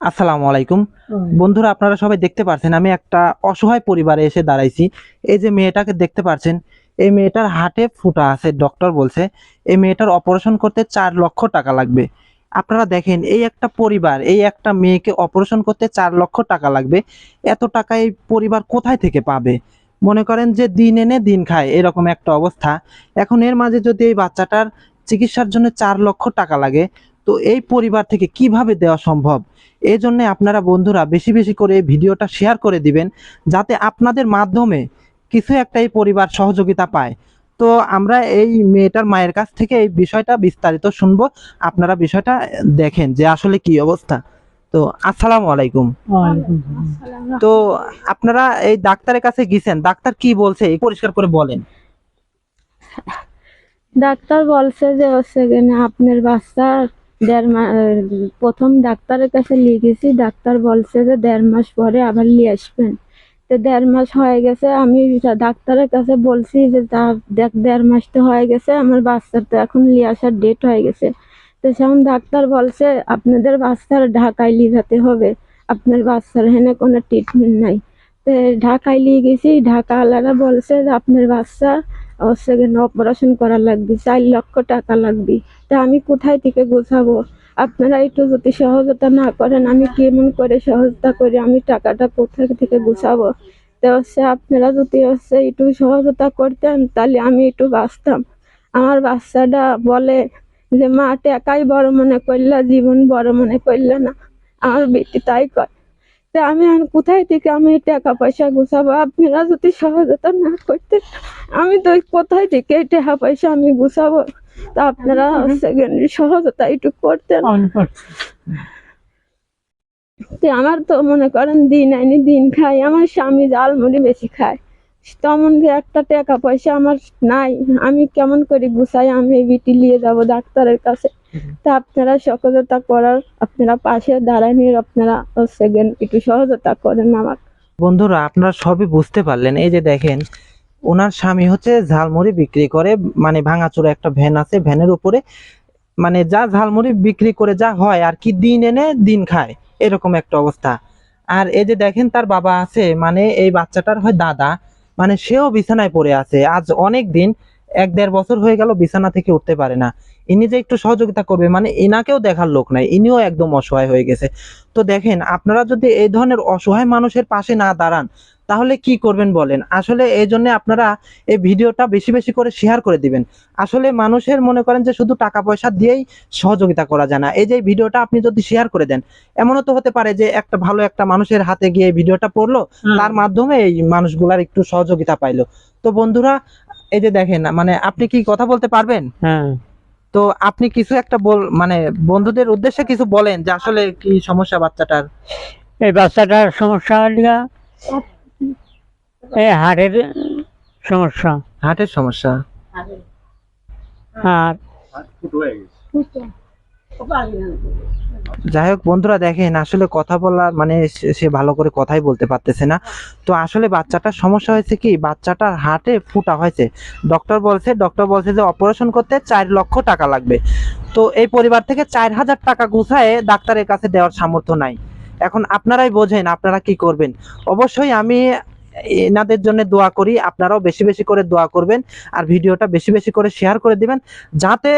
আসসালামু আলাইকুম। বন্ধুরা আপনারা সবাই দেখতে পাচ্ছেন আমি একটা অসহায় পরিবারে এসে দাঁড়াইছি। এই যে মেয়েটাকে দেখতে পাচ্ছেন এই মেয়েটার হাটে ফুটা আছে ডক্টর বলছে এই মেয়েটার অপারেশন করতে চার লক্ষ টাকা লাগবে। আপনারা দেখেন এই একটা পরিবার এই একটা মেয়েকে অপারেশন করতে চার লক্ষ টাকা লাগবে। এত টাকা এই পরিবার কোথায় থেকে পাবে? মনে করেন যে দিন এনে দিন খায় এরকম একটা অবস্থা। এখন এর মাঝে যদি এই বাচ্চাটার চিকিৎসার জন্য চার লক্ষ টাকা লাগে তো এই পরিবার থেকে কীভাবে দেওয়া সম্ভব? এই জন্য আপনারা বন্ধুরা বেশি বেশি করে এই ভিডিওটা শেয়ার করে দিবেন যাতে আপনাদের মাধ্যমে কিছু একটা এই পরিবার সহযোগিতা পায়। তো আমরা এই মেয়েটার মায়ের কাছ থেকে এই বিষয়টা বিস্তারিত শুনব। আপনারা বিষয়টা দেখেন যে আসলে কি অবস্থা। তো আসসালামু আলাইকুম। তো আপনারা এই ডাক্তারের কাছে গেছেন ডাক্তার কি বলছে পরিষ্কার করে বলেন। ডাক্তার বলছে যে হচ্ছে আপনার বাচ্চা দেড় মাস প্রথম ডাক্তারের কাছে নিয়ে গেছি ডাক্তার বলছে যে দেড় মাস পরে আবার নিয়ে আসবেন। তো দেড় মাস হয়ে গেছে, আমি ডাক্তারের কাছে বলছি যে তা দেখ, দেড় মাস তো হয়ে গেছে, আমার বাচ্চার তো এখন নিয়ে আসার ডেট হয়ে গেছে। তো সেমন ডাক্তার বলছে, আপনাদের বাচ্চার ঢাকায় নিয়ে যেতে হবে, আপনার বাচ্চার হেনে কোনো ট্রিটমেন্ট নাই। তো ঢাকায় নিয়ে গেছি, ঢাকাওয়ালারা বলছে যে আপনার বাচ্চা হচ্ছে অপারেশন করা লাগবে, চার লক্ষ টাকা লাগবে। তা আমি কোথায় থেকে গোছাবো? আপনারা একটু যদি সহযোগিতা না করেন, আমি কেমন করে সহযোগিতা করি? আমি টাকাটা কোথা থেকে গোছাবো? তো হচ্ছে আপনারা যদি হচ্ছে একটু সহযোগিতা করতেন, তাহলে আমি একটু বাঁচতাম। আমার বাচ্চাটা বলে যে, মা, টাকাই বড় মনে করলে, জীবন বড় মনে করলে না। আমার বেটি তাই কয় তা আমি আর কোথায় থেকে আমি টাকা পয়সা গুছাবো? আপনারা যদি সহযোগিতা না করতে আমি তো কোথায় থেকে টাকা পয়সা আমি গুছাবো? তা আপনারা সহযোগিতা একটু করতেন। আমার তো মনে করেন দিন আইনি দিন খাই আমার স্বামী জালমুড়ি বেশি খায়। তেমন যে একটা টাকা পয়সা আমার নাই। আমি কেমন করে গুছাই? আমি বিটি নিয়ে যাব ডাক্তারের কাছে। তা আপনারা সহযোগিতা করার, আপনারা পাশে দাঁড়ায় নিয়ে আপনারা হচ্ছে একটু সহযোগিতা করেন আমাকে। বন্ধুরা, আপনারা সবই বুঝতে পারলেন। এই যে দেখেন, ওনার স্বামী হচ্ছে ঝালমুড়ি বিক্রি করে মানে ভাঙাচোরা একটা ভ্যান আছে, ভ্যানের উপরে মানে যা ঝালমুড়ি বিক্রি করে যা হয়, আর কি দিন এনে দিন খায়, এরকম একটা অবস্থা। আর এই যে দেখেন, তার বাবা আছে মানে এই বাচ্চাটার হয় দাদা। মানে সেও বিছানায় পড়ে আছে। আজ অনেক দিন, এক দেড় বছর হয়ে গেল বিছানা থেকে উঠতে পারে না। ইনি যে একটু সহযোগিতা করবে মানে এনাকেও দেখার লোক নাই, ইনিও একদম অসহায় হয়ে গেছে। তো দেখেন, আপনারা যদি এই ধরনের অসহায় মানুষের পাশে না দাঁড়ান তাহলে কি করবেন বলেন? আসলে এই জন্য আপনারা এই ভিডিওটা বেশি বেশি করে শেয়ার করে দিবেন। আসলে মানুষের মনে করেন যে শুধু টাকা পয়সা দিয়েই সহযোগিতা করা যায় না। এই যে ভিডিওটা আপনি যদি শেয়ার করে দেন এমনও তো হতে পারে যে একটা ভালো একটা মানুষের হাতে গিয়ে ভিডিওটা পড়ল তার মাধ্যমে এই মানুষগুলার একটু সহযোগিতা পাইলো। তো বন্ধুরা এই যে দেখেন মানে আপনি কি কথা বলতে পারবেন? হ্যাঁ। তো আপনি কিছু একটা বল মানে বন্ধুদের উদ্দেশ্যে কিছু বলেন যে আসলে কি সমস্যা বাচ্চাটার? এই বাচ্চাটার সমস্যা এই সমস্যা। হার্টের সমস্যা? আর যাই হোক বন্ধুরা দেখেন আসলে কথা বলার মানে সে- সে ভালো করে কথাই বলতে পারতেছে না। তো আসলে বাচ্চাটার সমস্যা হয়েছে কি বাচ্চাটার হাটে ফুটা হয়েছে। ডক্টর বলছে ডক্টর বলছে যে অপারেশন করতে চার লক্ষ টাকা লাগবে। তো এই পরিবার থেকে চার হাজার টাকা গুছায় ডাক্তারের কাছে দেওয়ার সামর্থ্য নাই। এখন আপনারাই বোঝেন আপনারা কি করবেন? অবশ্যই আমি এনাদের জন্য দোয়া করি আপনারাও বেশি বেশি করে দোয়া করবেন আর ভিডিওটা বেশি বেশি করে শেয়ার করে দিবেন যাতে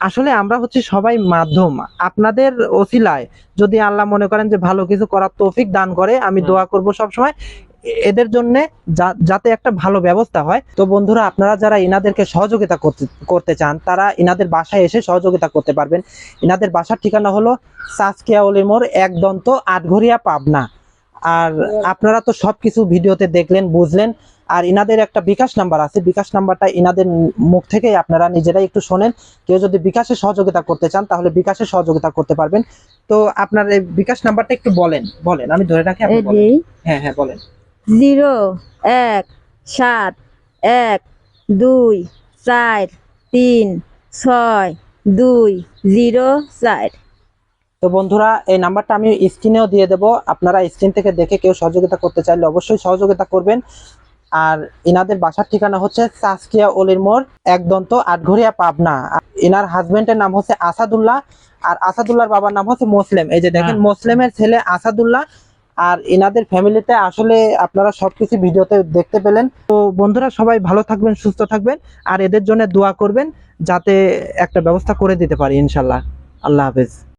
আসলে আমরা হচ্ছে সবাই মাধ্যম। আপনাদের ওসিলায় যদি আল্লাহ মনে করেন যে ভালো কিছু করার তৌফিক দান করে আমি দোয়া করব সব সময় এদের জন্য যাতে একটা ভালো ব্যবস্থা হয়। তো বন্ধুরা আপনারা যারা ইনাদেরকে সহযোগিতা করতে করতে চান তারা ইনাদের বাসায় এসে সহযোগিতা করতে পারবেন। ইনাদের বাসার ঠিকানা হলো সাসকিয়া অলিমোর এক দন্ত আটঘরিয়া পাবনা। আর আপনারা তো সবকিছু ভিডিওতে দেখলেন বুঝলেন। আর ইনাদের একটা বিকাশ নাম্বার আছে। বিকাশ নাম্বারটা ইনাদের মুখ থেকেই আপনারা নিজেরাই একটু শোনেন। কেউ যদি বিকাশে সহযোগিতা করতে চান তাহলে বিকাশে সহযোগিতা করতে পারবেন। তো আপনার এই বিকাশ নাম্বারটা একটু বলেন বলেন। আমি ধরে রাখি আপনি বলেন। হ্যাঁ হ্যাঁ বলেন। জিরো এক সাত এক দুই চার তিন ছয় দুই জিরো চার। তো বন্ধুরা এই নাম্বারটা আমি স্ক্রিনেও দিয়ে দেবো। আপনারা স্ক্রিন থেকে দেখে কেউ সহযোগিতা করতে চাইলে অবশ্যই সহযোগিতা করবেন। আর ইনাদের বাসার ঠিকানা হচ্ছে সাসকিয়া অলির মোড় একদন্ত আটঘরিয়া পাবনা। আর ইনার হাজবেন্ডের নাম হচ্ছে আসাদুল্লাহ আর আসাদুল্লাহর বাবার নাম হচ্ছে মুসলিম। এই যে দেখেন হ্যাঁ। মুসলিমের ছেলে আসাদুল্লাহ আর ইনাদের ফ্যামিলিতে আসলে আপনারা সবকিছু ভিডিওতে দেখতে পেলেন। তো বন্ধুরা সবাই ভালো থাকবেন সুস্থ থাকবেন আর এদের জন্য দোয়া করবেন যাতে একটা ব্যবস্থা করে দিতে পারি ইনশাল্লাহ। আল্লাহ হাফেজ।